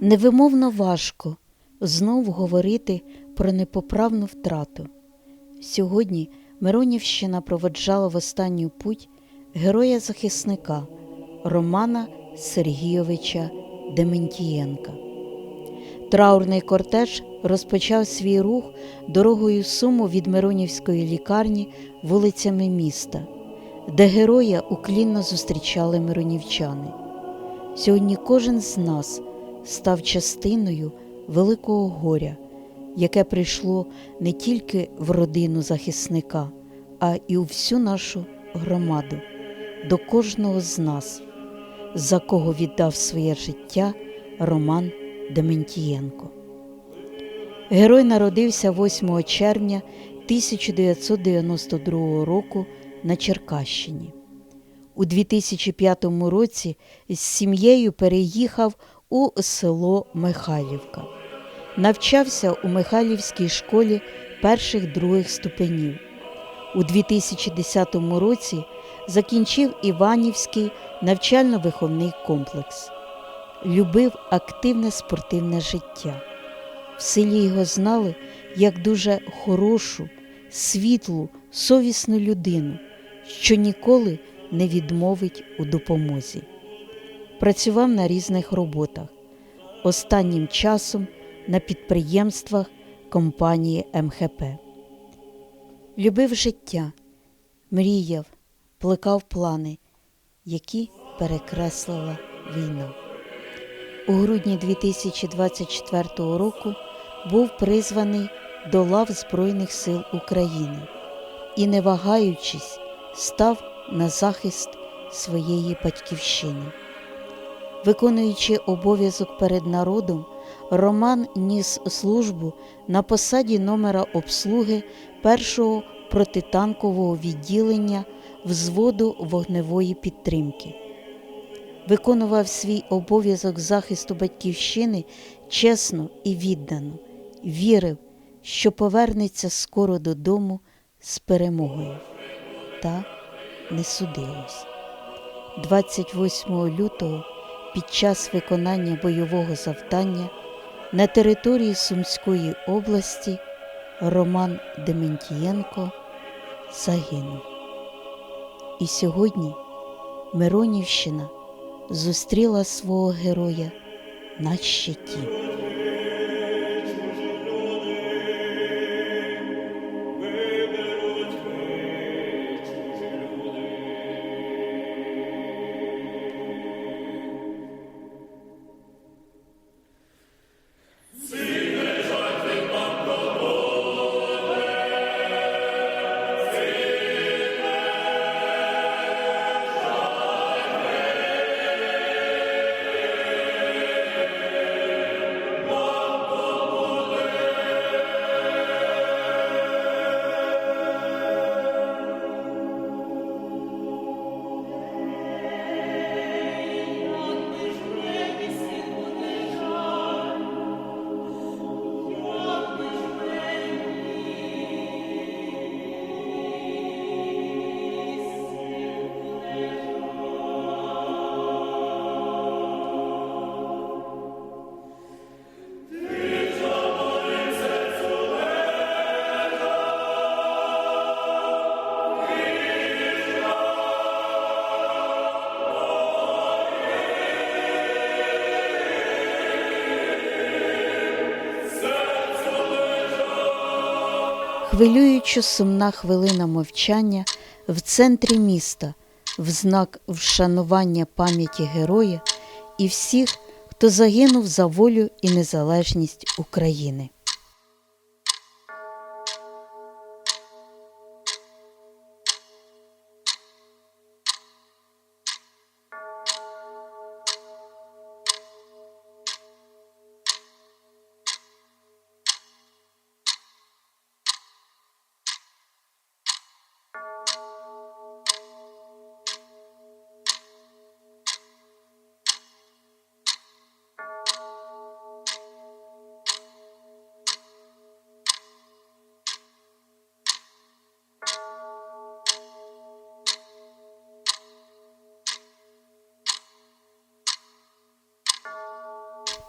Невимовно важко знов говорити про непоправну втрату. Сьогодні Миронівщина проводжала в останню путь героя-захисника Романа Сергійовича Дементієнка. Траурний кортеж розпочав свій рух дорогою Суму від Миронівської лікарні вулицями міста, де героя уклінно зустрічали миронівчани. Сьогодні кожен з нас став частиною великого горя, яке прийшло не тільки в родину захисника, а і у всю нашу громаду, до кожного з нас, за кого віддав своє життя Роман Дементієнко. Герой народився 8 червня 1992 року на Черкащині. У 2005 році з сім'єю переїхав у село Михайлівка. Навчався у Михайлівській школі перших других ступенів. У 2010 році закінчив Іванівський навчально-виховний комплекс. Любив активне спортивне життя. В селі його знали як дуже хорошу, світлу, совісну людину, що ніколи не відмовить у допомозі. Працював на різних роботах, останнім часом на підприємствах компанії МХП. Любив життя, мріяв, плекав плани, які перекреслила війна. У грудні 2024 року був призваний до лав Збройних сил України і, не вагаючись, став на захист своєї батьківщини. Виконуючи обов'язок перед народом, Роман ніс службу на посаді номера обслуги першого протитанкового відділення взводу вогневої підтримки. Виконував свій обов'язок захисту батьківщини чесно і віддано, вірив, що повернеться скоро додому з перемогою. Та не судилось. 28 лютого під час виконання бойового завдання на території Сумської області Роман Дементієнко загинув. І сьогодні Миронівщина зустріла свого героя на щиті. Хвилюючо сумна хвилина мовчання в центрі міста в знак вшанування пам'яті героя і всіх, хто загинув за волю і незалежність України.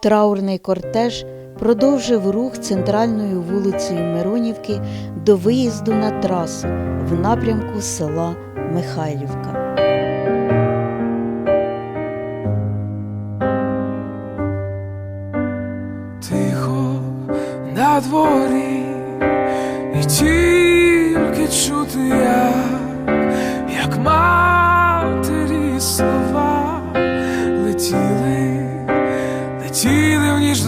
Траурний кортеж продовжив рух центральною вулицею Миронівки до виїзду на трасу в напрямку села Михайлівка. Тихо на дворі, і тільки чути я,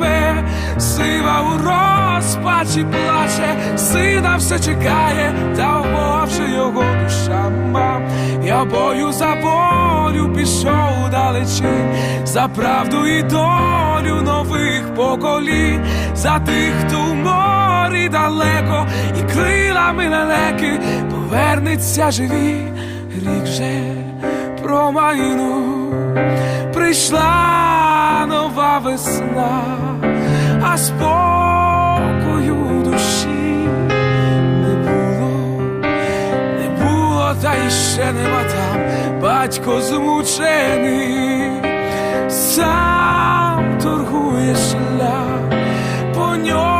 тебе, сива у розпачі плаче, сина все чекає, та в його душа мам. Я бою за волю пішов далечінь, за правду і долю нових поколінь, за тих, хто в морі далеко, і крилами лелеки повернеться живі, рік вже промайнув, прийшла нова весна, а спокою душі не було не було, та й ще нема там. Батько змучений, сам торгує шлях, по ньому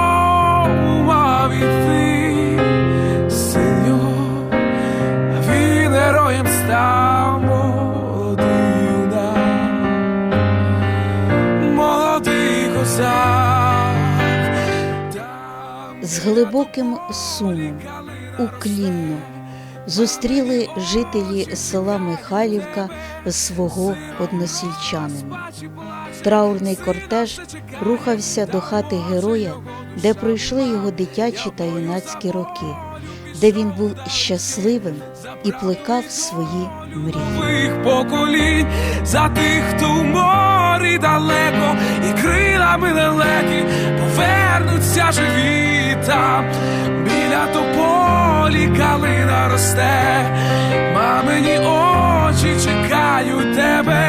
глибоким сумом, уклінно зустріли жителі села Михайлівка свого односільчанина. Траурний кортеж рухався до хати героя, де пройшли його дитячі та юнацькі роки, де він був щасливим і плекав свої мрії. поколінь, за тих, хто в морі далеко, і крилами лелеки повернуться живі там, біля тополі калина росте, мамині очі чекають тебе,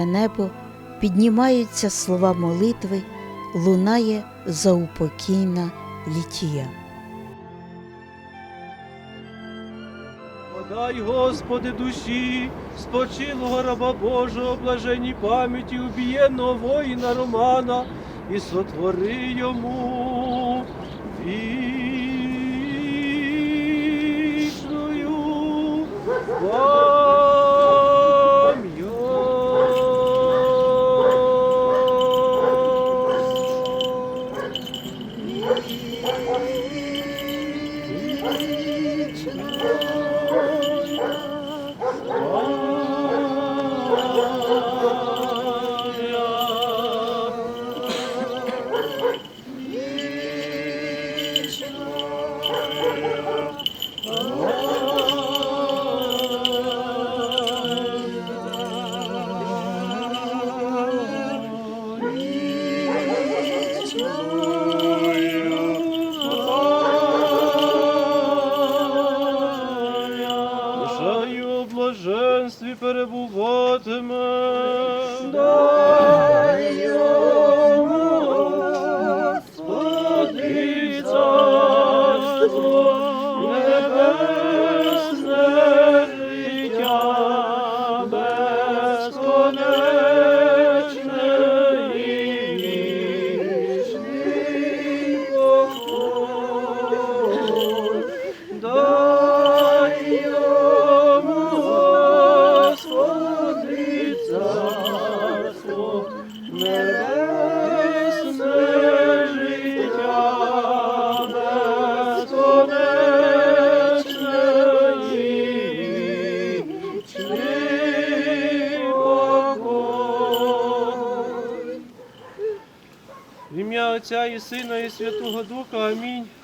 сяє небо, піднімаються слова молитви, лунає заупокійна літія. Дай, Господи, душі, спочилого раба Божого, блаженій пам'яті убієнного воїна Романа і сотвори йому вічною.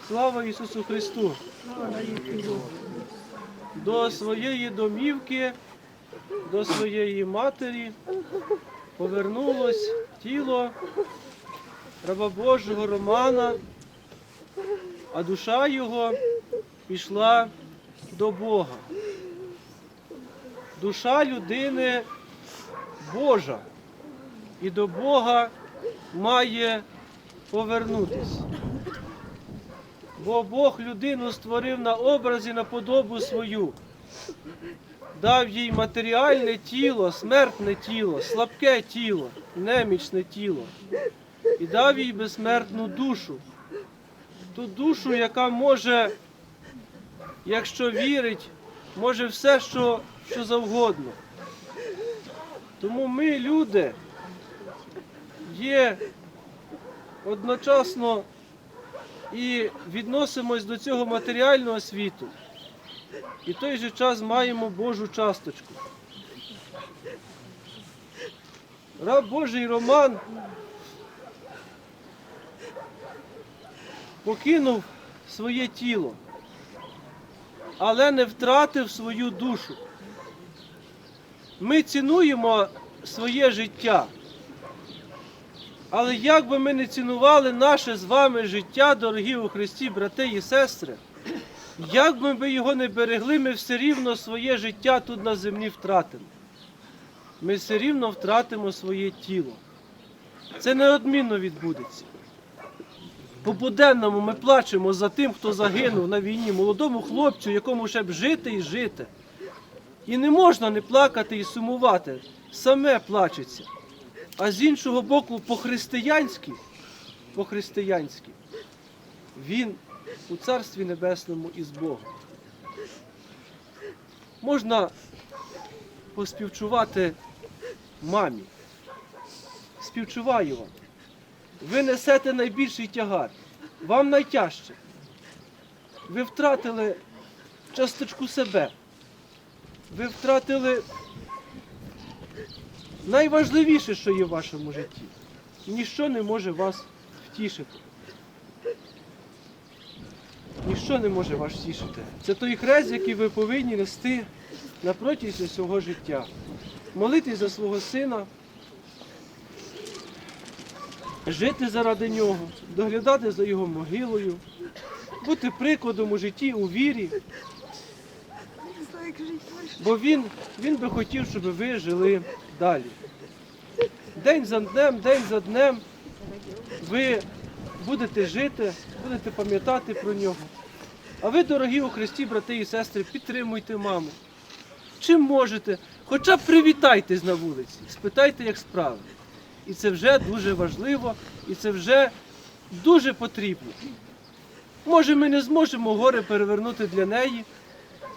Слава Ісусу Христу. До своєї домівки, до своєї матері повернулось тіло раба Божого Романа, а душа його пішла до Бога. Душа людини Божа і до Бога має повернутися. Бо Бог людину створив на образі на подобу свою, дав їй матеріальне тіло, смертне тіло, слабке тіло, немічне тіло, і дав їй безсмертну душу. Ту душу, яка може, якщо вірить, може все, що, що завгодно. Тому ми, люди, є одночасно і відносимось до цього матеріального світу, і в той же час маємо Божу часточку. Раб Божий Роман покинув своє тіло, але не втратив свою душу. Ми цінуємо своє життя. Але як би ми не цінували наше з вами життя, дорогі у Христі, брати і сестри, як би ми його не берегли, ми все рівно своє життя тут на землі втратимо. Ми все рівно втратимо своє тіло. Це неодмінно відбудеться. По буденному ми плачемо за тим, хто загинув на війні, молодому хлопцю, якому ще б жити і жити. І не можна не плакати і сумувати. Саме плачеться. А з іншого боку, по-християнськи, по-християнськи, він у Царстві Небесному із Богом. Можна поспівчувати мамі. Співчуваю вам. Ви несете найбільший тягар. Вам найтяжче. Ви втратили часточку себе. Ви втратили найважливіше, що є в вашому житті. Ніщо не може вас втішити. Ніщо не може вас втішити. Це той хрест, який ви повинні нести на протязі свого життя. Молитись за свого сина, жити заради нього, доглядати за його могилою, бути прикладом у житті, у вірі. Бо він, він би хотів, щоб ви жили далі. День за днем, день за днем ви будете жити, будете пам'ятати про нього. А ви, дорогі у Христі, брати і сестри, підтримуйте маму. Чим можете, хоча б привітайтесь на вулиці, спитайте, як справи. І це вже дуже важливо, і це вже дуже потрібно. Може, ми не зможемо горе перевернути для неї,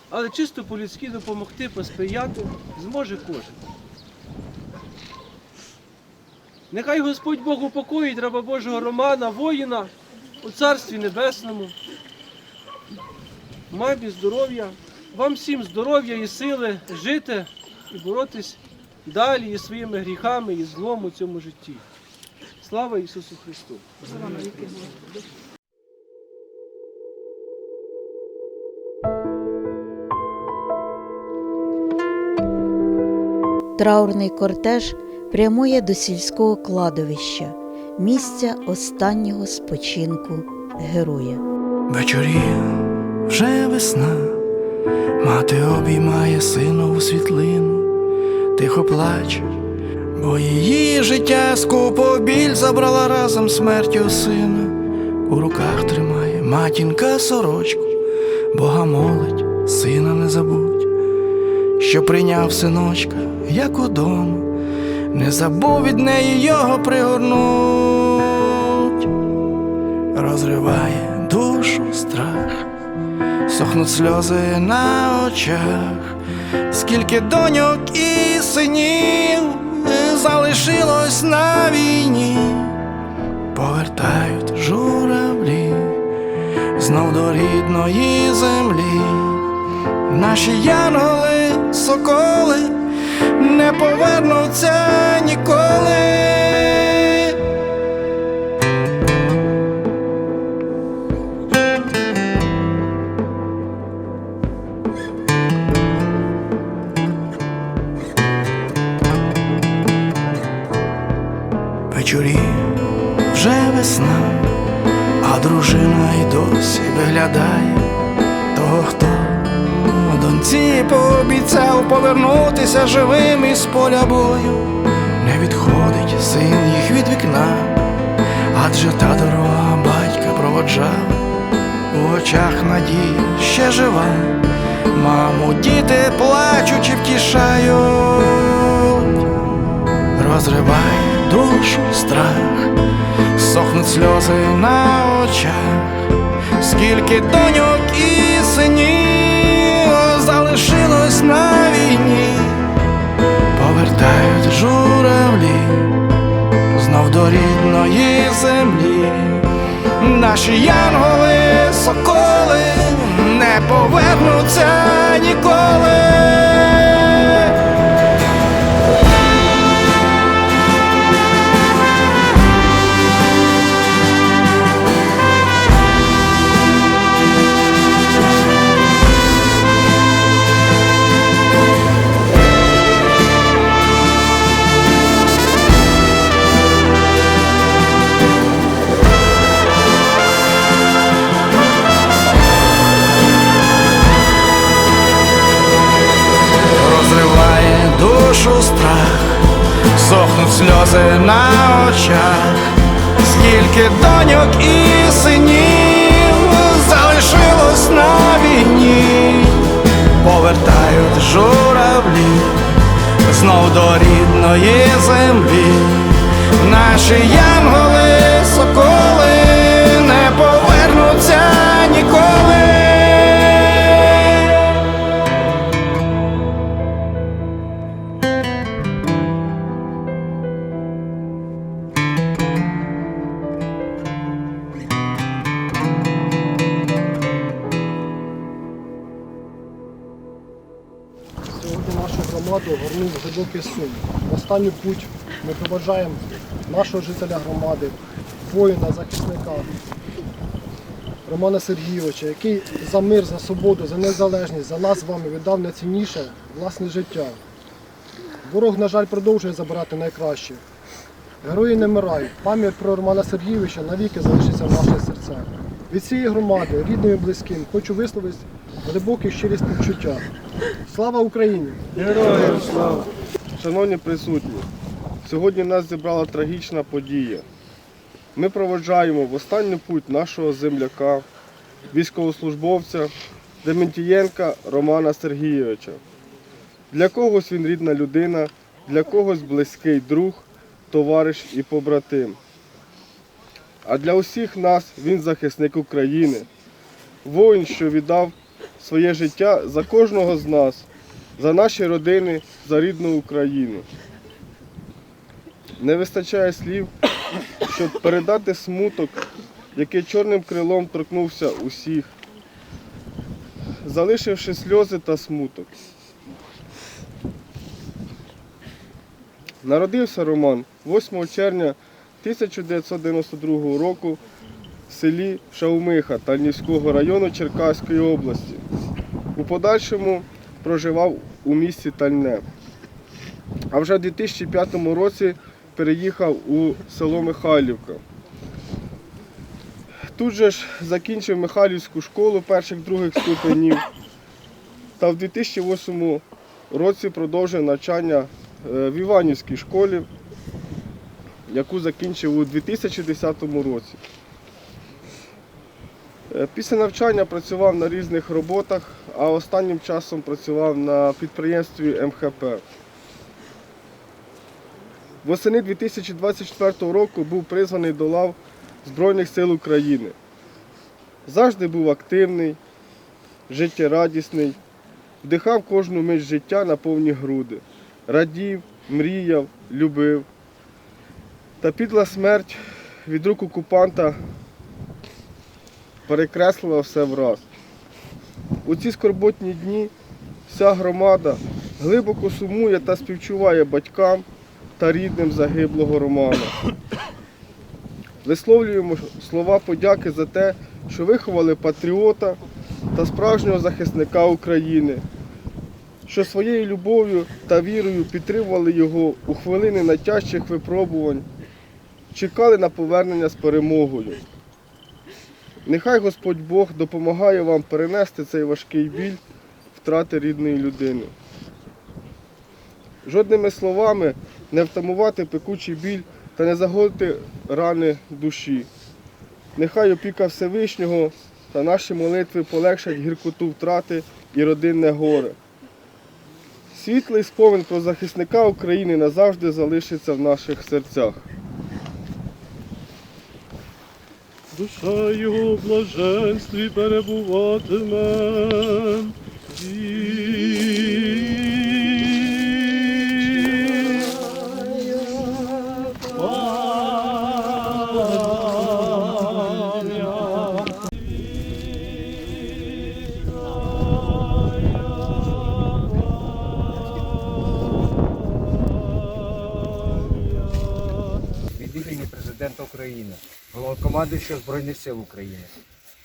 але чисто по-людськи допомогти, посприяти зможе кожен. Нехай Господь Бог упокоїть раба Божого Романа, воїна, у Царстві Небесному. Мамі здоров'я, вам всім здоров'я і сили жити і боротись далі із своїми гріхами і злом у цьому житті. Слава Ісусу Христу! Траурний кортеж прямує до сільського кладовища, місця останнього спочинку героя. Вечоріє вже весна, мати обіймає синову світлину, тихо плаче, бо її життя скупо біль забрала разом смертю сина. У руках тримає матінка сорочку, Бога молить, сина не забудь, що прийняв синочка, як удома, не забув від неї його пригорнуть. Розриває душу страх, сохнуть сльози на очах, скільки доньок і синів залишилось на війні, повертають журавлі знов до рідної землі, наші янголи, соколи не повернуться ніколи. Повернутися живим із поля бою. Не відходить син їх від вікна, адже та дорога батька проводжав, у очах надія ще жива. Маму, діти плачучи втішають розриває душу страх, сохнуть сльози на очах, скільки доньок і синів залишилось на війні, повертають журавлі знов до рідної землі, наші янголи, соколи не повернуться ніколи. Наші янголи, соколи не повернуться ніколи. Сьогодні нашу громаду горнув глибокий сум. В останню путь ми проважаємо нашого жителя громади, воїна, захисника Романа Сергійовича, який за мир, за свободу, за незалежність, за нас з вами віддав найцінніше власне життя. Ворог, на жаль, продовжує забирати найкраще. Герої не вмирають. Пам'ять про Романа Сергійовича навіки залишиться в наших серцях. Від цієї громади, рідним і близьким, хочу висловити глибокі щирі співчуття. Слава Україні! Героям слава! Шановні присутні, сьогодні нас зібрала трагічна подія. Ми проводжаємо в останню путь нашого земляка, військовослужбовця Дементієнка Романа Сергійовича. Для когось він рідна людина, для когось близький друг, товариш і побратим. А для усіх нас він захисник України, воїн, що віддав своє життя за кожного з нас, за наші родини, за рідну Україну. Не вистачає слів, щоб передати смуток, який чорним крилом торкнувся усіх, залишивши сльози та смуток. Народився Роман 8 червня 1992 року в селі Шаумиха Тальнівського району Черкаської області. У подальшому проживав у місті Тальне. А вже в 2005 році переїхав у село Михайлівка. Тут же ж закінчив Михайлівську школу перших-других ступенів та в 2008 році продовжив навчання е, в Іванівській школі, яку закінчив у 2010 році. Е, Після навчання працював на різних роботах, а останнім часом працював на підприємстві МХП. Восени 2024 року був призваний до лав Збройних сил України. Завжди був активний, життєрадісний, вдихав кожну мить життя на повні груди, радів, мріяв, любив. Та підла смерть від рук окупанта перекреслила все враз. У ці скорботні дні вся громада глибоко сумує та співчуває батькам та рідним загиблого Романа. Висловлюємо слова подяки за те, що виховали патріота та справжнього захисника України, що своєю любов'ю та вірою підтримували його у хвилини найтяжчих випробувань, чекали на повернення з перемогою. Нехай Господь Бог допомагає вам перенести цей важкий біль втрати рідної людини. Жодними словами не втамувати пекучий біль та не загоїти рани душі. Нехай опіка Всевишнього та наші молитви полегшать гіркоту втрати і родинне горе. Світлий спомин про захисника України назавжди залишиться в наших серцях. душа його в блаженстві перебуватиме. від України, головнокомандуючого Збройних сил України,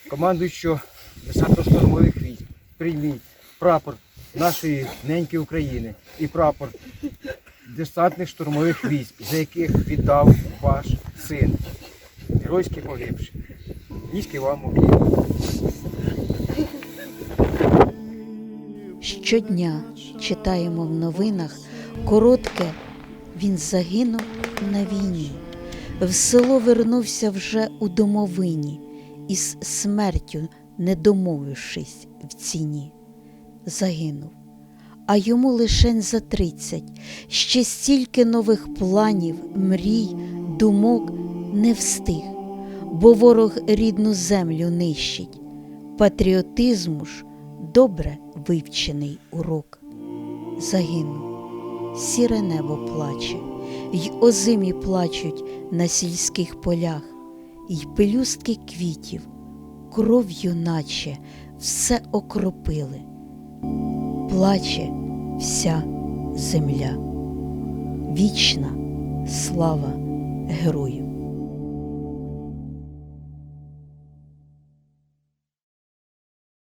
командуючого десантно-штурмових військ, прийміть прапор нашої неньки України і прапор десантних штурмових військ, за яких віддав ваш син, геройський погибший. Низький вам уклін. Щодня читаємо в новинах коротке він загинув на війні. В село вернувся вже у домовині, із смертю не домовившись в ціні. Загинув. А йому лишень за тридцять, ще стільки нових планів, мрій, думок не встиг, бо ворог рідну землю нищить. Патріотизму ж добре вивчений урок. Загинув, сіре небо плаче, й озимі плачуть на сільських полях, й пелюстки квітів, кров'ю наче все окропили. Плаче вся земля. Вічна слава герою.